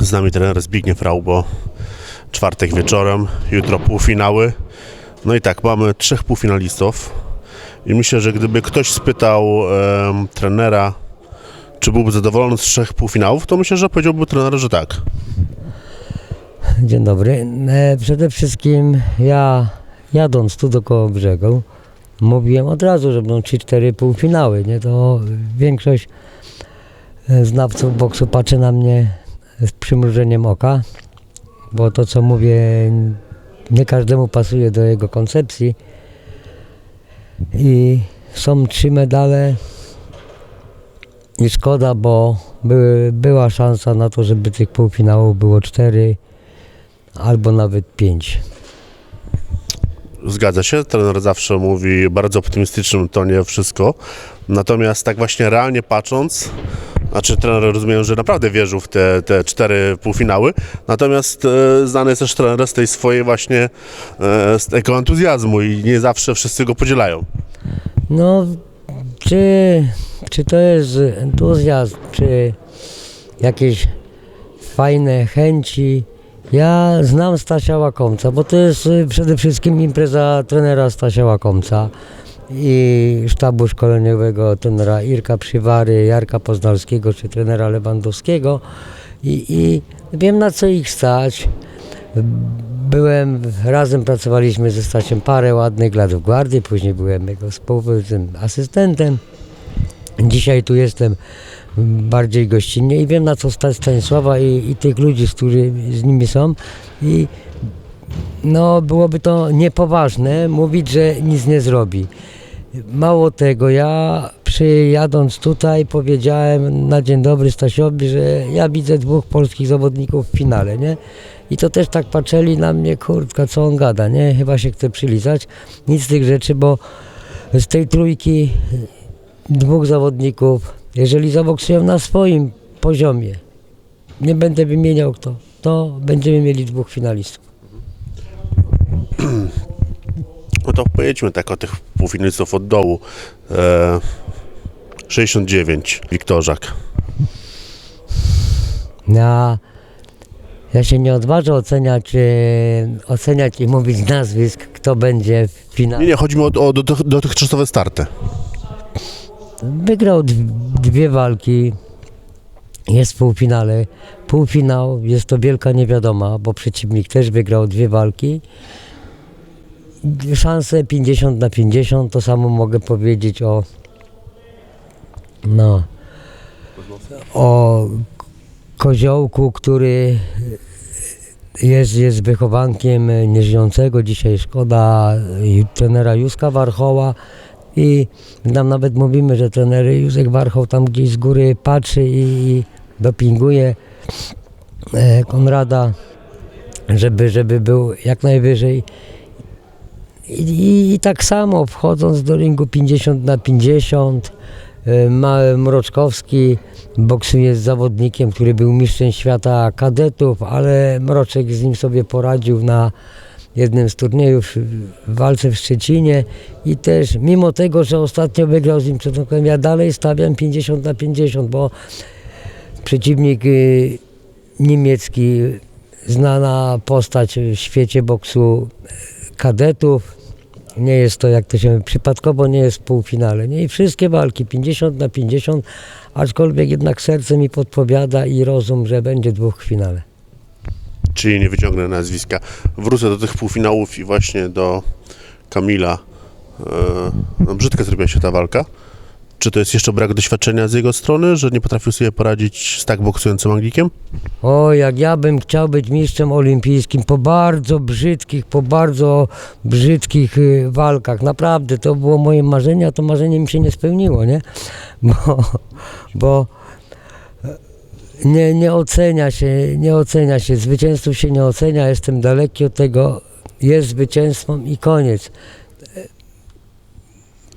Z nami trener Zbigniew Raubo. Czwartek wieczorem, jutro półfinały. No i tak, mamy trzech półfinalistów. I myślę, że gdyby ktoś spytał em, trenera, czy byłby zadowolony z trzech półfinałów, to myślę, że powiedziałby trener, że tak. Dzień dobry. E, Przede wszystkim ja jadąc tu do brzegu mówiłem od razu, że będą 3-4 półfinały. Nie? To większość e, znawców boksu patrzy na mnie z przymrużeniem oka, bo to co mówię nie każdemu pasuje do jego koncepcji. I są trzy medale i szkoda, bo były, była szansa na to, żeby tych półfinałów było cztery albo nawet pięć. Zgadza się, trener zawsze mówi bardzo optymistycznym tonie wszystko. Natomiast tak właśnie realnie patrząc, znaczy trener rozumiem, że naprawdę wierzył w te, te cztery półfinały, natomiast e, znany jest też trener z tej swojej właśnie, e, z tego entuzjazmu i nie zawsze wszyscy go podzielają. No, czy, czy to jest entuzjazm, czy jakieś fajne chęci? Ja znam Stasia Łakomca, bo to jest y, przede wszystkim impreza trenera Stasia Łakomca i sztabu szkoleniowego trenera Irka Przywary, Jarka Poznalskiego czy trenera Lewandowskiego i, i wiem na co ich stać. Byłem, razem pracowaliśmy ze Stasiem parę ładnych lat w Gwardii, później byłem jego współ- tym asystentem. Dzisiaj tu jestem bardziej gościnnie i wiem na co stać Stanisława i, i tych ludzi, z którymi z nimi są i no byłoby to niepoważne mówić, że nic nie zrobi. Mało tego, ja przyjadąc tutaj powiedziałem na dzień dobry Stasiowi, że ja widzę dwóch polskich zawodników w finale, nie? I to też tak patrzyli na mnie, kurtka, co on gada, nie? Chyba się chce przylizać. Nic z tych rzeczy, bo z tej trójki dwóch zawodników, jeżeli zaboksują na swoim poziomie, nie będę wymieniał kto, to będziemy mieli dwóch finalistów. No to pojedźmy tak o tych półfinalistów od dołu. E, 69, Wiktorzak. Ja, ja się nie odważę oceniać, e, oceniać i mówić nazwisk, kto będzie w Nie, finale. nie, chodzi mi o, o dotych- dotychczasowe starty. Wygrał d- dwie walki, jest w półfinale. Półfinał jest to wielka niewiadoma, bo przeciwnik też wygrał dwie walki. Szanse 50 na 50, to samo mogę powiedzieć o no o koziołku, który jest, jest wychowankiem nieżyjącego dzisiaj szkoda trenera Józka Warchoła i tam nawet mówimy, że trener Józek Warchoł tam gdzieś z góry patrzy i, i dopinguje e, Konrada, żeby, żeby był jak najwyżej. I, i, I tak samo wchodząc do ringu 50 na 50, e, Mały Mroczkowski boksuje z zawodnikiem, który był mistrzem świata kadetów, ale Mroczek z nim sobie poradził na jednym z turniejów w walce w Szczecinie i też mimo tego, że ostatnio wygrał z nim przed rokiem, ja dalej stawiam 50 na 50, bo przeciwnik y, niemiecki, znana postać w świecie boksu y, kadetów, nie jest to, jak to się przypadkowo nie jest w półfinale. Nie? I wszystkie walki 50 na 50, aczkolwiek jednak serce mi podpowiada i rozum, że będzie dwóch w finale. Czyli nie wyciągnę nazwiska. Wrócę do tych półfinałów i właśnie do Kamila. E, no, brzydka zrobiła się ta walka. Czy to jest jeszcze brak doświadczenia z jego strony, że nie potrafił sobie poradzić z tak boksującym Anglikiem? O, jak ja bym chciał być mistrzem olimpijskim po bardzo brzydkich, po bardzo brzydkich y, walkach. Naprawdę, to było moje marzenie, a to marzenie mi się nie spełniło, nie? Bo, bo nie, nie ocenia się, nie ocenia się, zwycięzców się nie ocenia, jestem daleki od tego, jest zwycięstwem i koniec.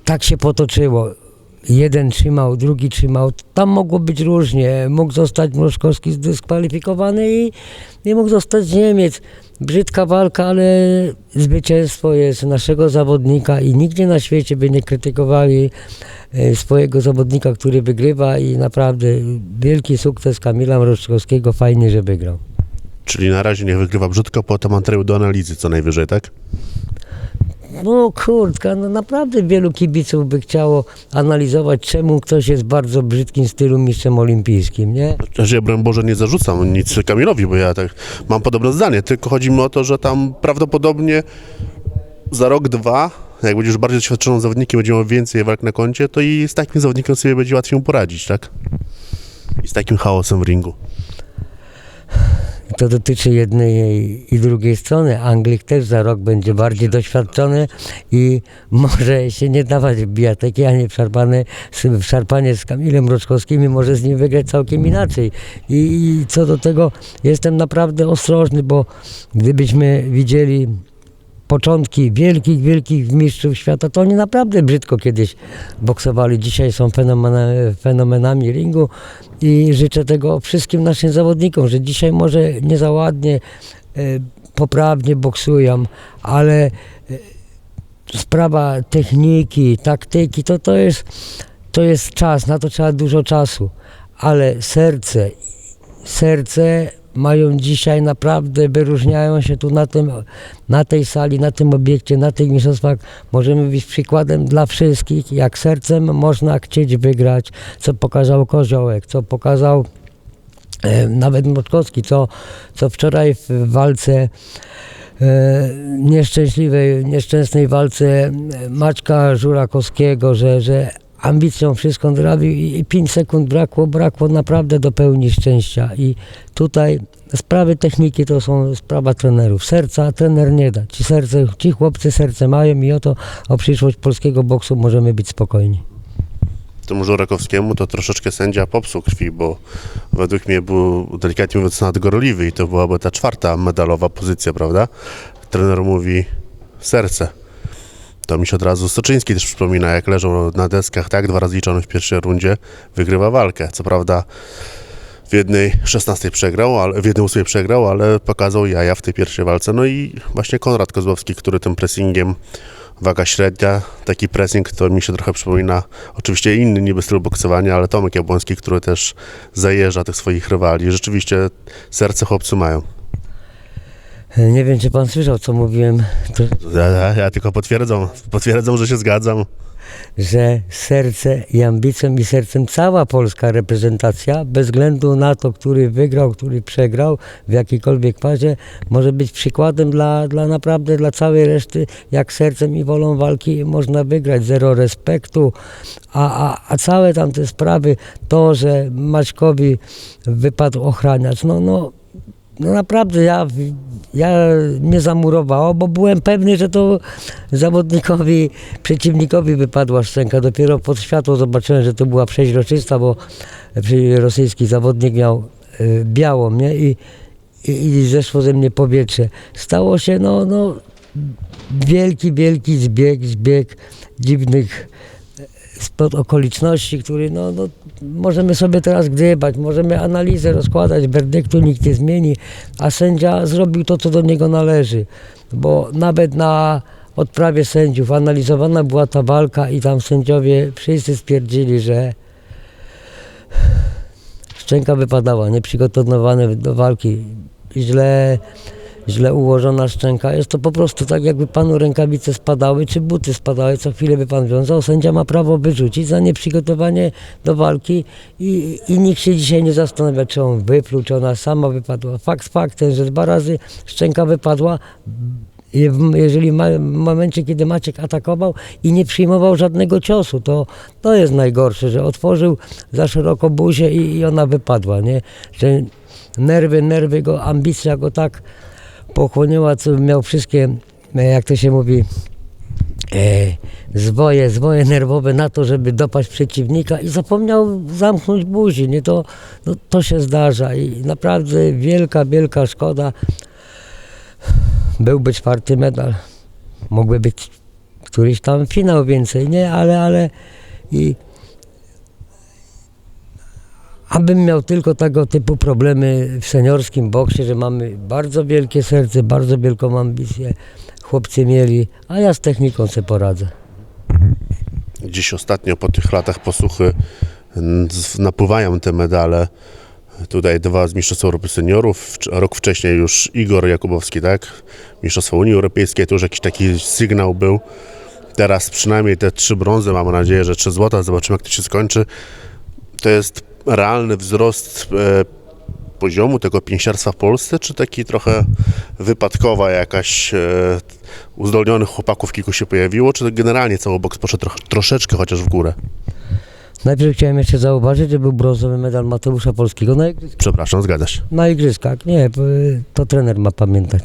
Tak się potoczyło. Jeden trzymał, drugi trzymał. Tam mogło być różnie. Mógł zostać Mroczkowski zdyskwalifikowany i nie mógł zostać Niemiec. Brzydka walka, ale zwycięstwo jest naszego zawodnika i nigdzie na świecie by nie krytykowali e, swojego zawodnika, który wygrywa i naprawdę wielki sukces Kamila Mroczkowskiego. Fajnie, że wygrał. Czyli na razie niech wygrywa brzydko, potem materiał do analizy co najwyżej, tak? No kurtka, no naprawdę wielu kibiców by chciało analizować, czemu ktoś jest w bardzo brzydkim stylu mistrzem olimpijskim, nie? Że ja broń Boże nie zarzucam nic Kamilowi, bo ja tak mam podobne zdanie, tylko chodzi mi o to, że tam prawdopodobnie za rok, dwa, jak będziesz bardziej doświadczonym zawodnikiem, będzie miał więcej walk na koncie, to i z takim zawodnikiem sobie będzie łatwiej poradzić, tak? I z takim chaosem w ringu. To dotyczy jednej i drugiej strony. Anglik też za rok będzie bardziej doświadczony i może się nie dawać w bijatyki, a nie w szarpanie, w szarpanie z Kamilem Mroczkowskim i może z nim wygrać całkiem inaczej. I, I co do tego jestem naprawdę ostrożny, bo gdybyśmy widzieli początki wielkich, wielkich mistrzów świata, to oni naprawdę brzydko kiedyś boksowali. Dzisiaj są fenomena, fenomenami ringu i życzę tego wszystkim naszym zawodnikom, że dzisiaj może nie za ładnie, e, poprawnie boksują, ale e, sprawa techniki, taktyki, to, to, jest, to jest czas, na to trzeba dużo czasu, ale serce, serce mają dzisiaj naprawdę, wyróżniają się tu na, tym, na tej sali, na tym obiekcie, na tych mistrzostwach. Możemy być przykładem dla wszystkich, jak sercem można chcieć wygrać, co pokazał Koziołek, co pokazał e, nawet Mroczkowski, co, co wczoraj w walce e, nieszczęśliwej, nieszczęsnej walce Maćka Żurakowskiego, że, że ambicją wszystko zrobił i i 5 sekund brakło, brakło naprawdę do pełni szczęścia i tutaj sprawy techniki to są sprawa trenerów. Serca trener nie da. Ci, serce, ci chłopcy serce mają i oto o przyszłość polskiego boksu możemy być spokojni. Temu Żurakowskiemu to troszeczkę sędzia popsuł krwi, bo według mnie był delikatnie mówiąc nadgorliwy i to byłaby ta czwarta medalowa pozycja, prawda? Trener mówi serce. To mi się od razu Stoczyński też przypomina, jak leżą na deskach, tak, dwa razy liczony w pierwszej rundzie, wygrywa walkę. Co prawda w jednej 16 przegrał, ale w jednej 8 przegrał, ale pokazał jaja w tej pierwszej walce. No i właśnie Konrad Kozłowski, który tym pressingiem waga średnia, taki pressing, to mi się trochę przypomina, oczywiście inny niby styl boksowania, ale Tomek Jabłoński, który też zajeżdża tych swoich rywali. Rzeczywiście serce chłopcy mają. Nie wiem, czy pan słyszał, co mówiłem, to, Ja, ja, tylko potwierdzam, potwierdzam, że się zgadzam. że serce i ambicją i sercem cała polska reprezentacja, bez względu na to, który wygrał, który przegrał, w jakiejkolwiek fazie, może być przykładem dla, dla naprawdę dla całej reszty, jak sercem i wolą walki można wygrać. Zero respektu, a, a, a całe tamte sprawy, to, że Maćkowi wypadł ochraniacz, no, no, no naprawdę ja, ja mnie zamurowało, bo byłem pewny, że to zawodnikowi, przeciwnikowi wypadła szczęka. Dopiero pod światło zobaczyłem, że to była przeźroczysta, bo rosyjski zawodnik miał y, białą, nie? I, i, i zeszło ze mnie powietrze. Stało się, no, no, wielki, wielki zbieg, zbieg dziwnych spod okoliczności, który no, no, możemy sobie teraz gdybać, możemy analizę rozkładać, werdyktu nikt nie zmieni, a sędzia zrobił to, co do niego należy, bo nawet na odprawie sędziów analizowana była ta walka i tam sędziowie wszyscy stwierdzili, że szczęka wypadała, nieprzygotowane do walki, źle, źle ułożona szczęka. Jest to po prostu tak, jakby panu rękawice spadały, czy buty spadały, co chwilę by pan wiązał. Sędzia ma prawo wyrzucić za nieprzygotowanie do walki i, i nikt się dzisiaj nie zastanawia, czy on wypluł, czy ona sama wypadła. Fakt faktem, że dwa razy szczęka wypadła, jeżeli ma, w momencie, kiedy Maciek atakował i nie przyjmował żadnego ciosu, to, to jest najgorsze, że otworzył za szeroko buzię i, i ona wypadła, nie? Że nerwy, nerwy go, ambicja go tak pochłonęła, co miał wszystkie, e, jak to się mówi, e, zwoje, zwoje nerwowe na to, żeby dopaść przeciwnika i zapomniał zamknąć buzi, nie? To, no, to się zdarza i naprawdę wielka, wielka szkoda. Byłby czwarty medal. Mógłby być któryś tam finał więcej, nie? Ale, ale i abym miał tylko tego typu problemy w seniorskim boksie, że mamy bardzo wielkie serce, bardzo wielką ambicję, chłopcy mieli, a ja z techniką sobie poradzę. Dziś ostatnio po tych latach z- napływają te medale. Tutaj dwa z Mistrzostw Europy Seniorów, rok wcześniej już Igor Jakubowski, tak? Mistrzostwo Unii Europejskiej, to już jakiś taki sygnał był. Teraz przynajmniej te trzy brązy, mam nadzieję, że trzy złota, zobaczymy jak to się skończy. To jest realny wzrost e, poziomu tego pięściarstwa w Polsce, czy taki trochę wypadkowa jakaś e, uzdolnionych chłopaków kilku się pojawiło, czy generalnie cały boks poszedł troch, troszeczkę chociaż w górę? Najpierw chciałem jeszcze zauważyć, że był brązowy medal Mateusza Polskiego na, igry- Przepraszam, zgadza się. na igrzyskach. Nie, p- to trener ma pamiętać.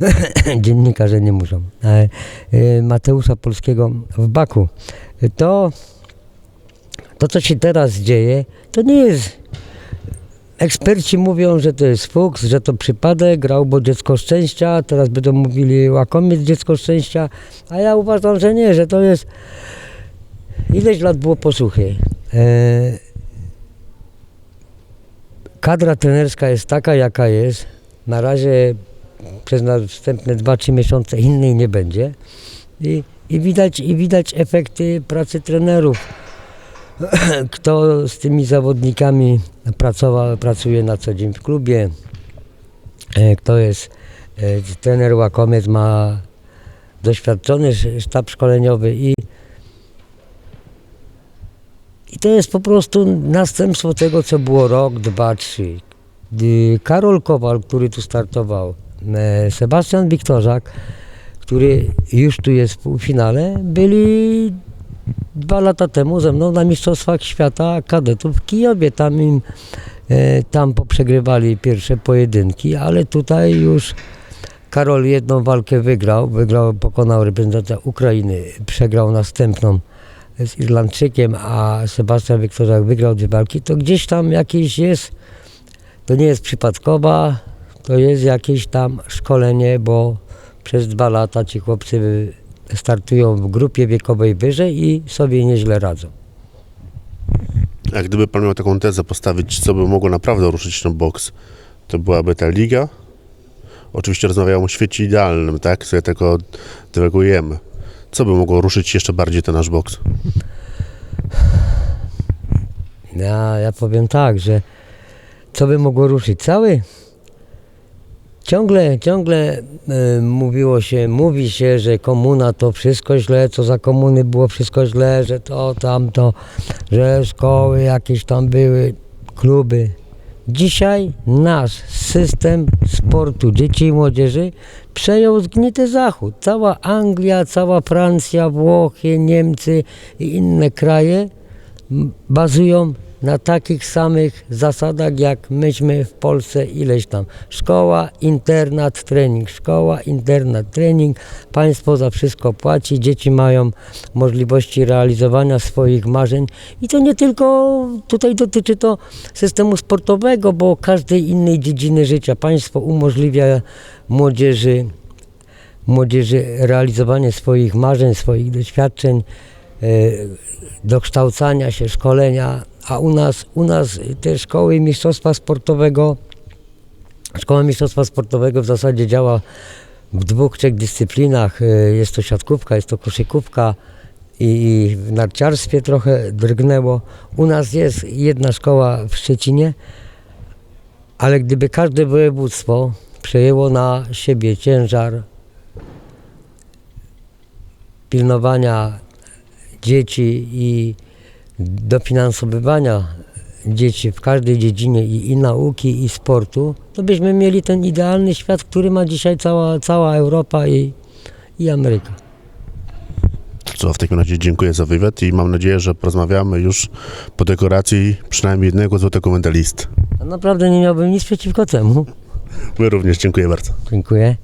Dziennikarze nie muszą. E, e, Mateusza Polskiego w Baku. To, to, co się teraz dzieje, to nie jest Eksperci mówią, że to jest fuks, że to przypadek, grał, bo dziecko szczęścia, teraz będą mówili łakomiec dziecko szczęścia, a ja uważam, że nie, że to jest ileś lat było posłuchy. E, kadra trenerska jest taka, jaka jest. Na razie przez następne 2-3 miesiące innej nie będzie. I, i, widać, I widać efekty pracy trenerów kto z tymi zawodnikami pracował, pracuje na co dzień w klubie, e, kto jest, e, trener Łakomiec ma doświadczony sz- sztab szkoleniowy i, i to jest po prostu następstwo tego, co było rok, dwa, trzy. Karol Kowal, który tu startował, e, Sebastian Wiktorzak, który już tu jest w półfinale, byli dwa lata temu ze mną na Mistrzostwach Świata Kadetów w Kijowie. Tam im e, tam poprzegrywali pierwsze pojedynki, ale tutaj już Karol jedną walkę wygrał, wygrał, pokonał reprezentanta Ukrainy, przegrał następną z Irlandczykiem, a Sebastian Wiktorzak wygrał dwie walki, to gdzieś tam jakieś jest, to nie jest przypadkowa, to jest jakieś tam szkolenie, bo przez dwa lata ci chłopcy startują w grupie wiekowej wyżej i sobie nieźle radzą. A gdyby pan miał taką tezę postawić, co by mogło naprawdę ruszyć ten boks, to byłaby ta liga. Oczywiście rozmawiałem o świecie idealnym, tak? Sobie tego dywagujemy. Co by mogło ruszyć jeszcze bardziej ten nasz boks? Ja, ja powiem tak, że co by mogło ruszyć? Cały? Ciągle, ciągle e, mówiło się, mówi się, że komuna to wszystko źle, co za komuny było wszystko źle, że to, tamto, że szkoły jakieś tam były, kluby. Dzisiaj nasz system sportu dzieci i młodzieży przejął zgnity zachód. Cała Anglia, cała Francja, Włochy, Niemcy i inne kraje bazują na takich samych zasadach, jak myśmy w Polsce ileś tam. Szkoła, internat, trening. Szkoła, internat, trening. Państwo za wszystko płaci. Dzieci mają możliwości realizowania swoich marzeń. I to nie tylko tutaj dotyczy to systemu sportowego, bo każdej innej dziedziny życia. Państwo umożliwia młodzieży młodzieży realizowanie swoich marzeń, swoich doświadczeń, e, dokształcania się, szkolenia, a u nas, u nas te szkoły mistrzostwa sportowego, szkoła mistrzostwa sportowego w zasadzie działa w dwóch, trzech dyscyplinach. E, Jest to siatkówka, jest to koszykówka i i w narciarstwie trochę drgnęło. U nas jest jedna szkoła w Szczecinie, ale gdyby każde województwo przejęło na siebie ciężar pilnowania dzieci i dofinansowywania dzieci w każdej dziedzinie i, i nauki, i sportu, to byśmy mieli ten idealny świat, który ma dzisiaj cała, cała Europa i, i Ameryka. Co w takim razie dziękuję za wywiad i mam nadzieję, że porozmawiamy już po dekoracji przynajmniej jednego złotego medalisty. Naprawdę nie miałbym nic przeciwko temu. My również dziękuję bardzo. Dziękuję.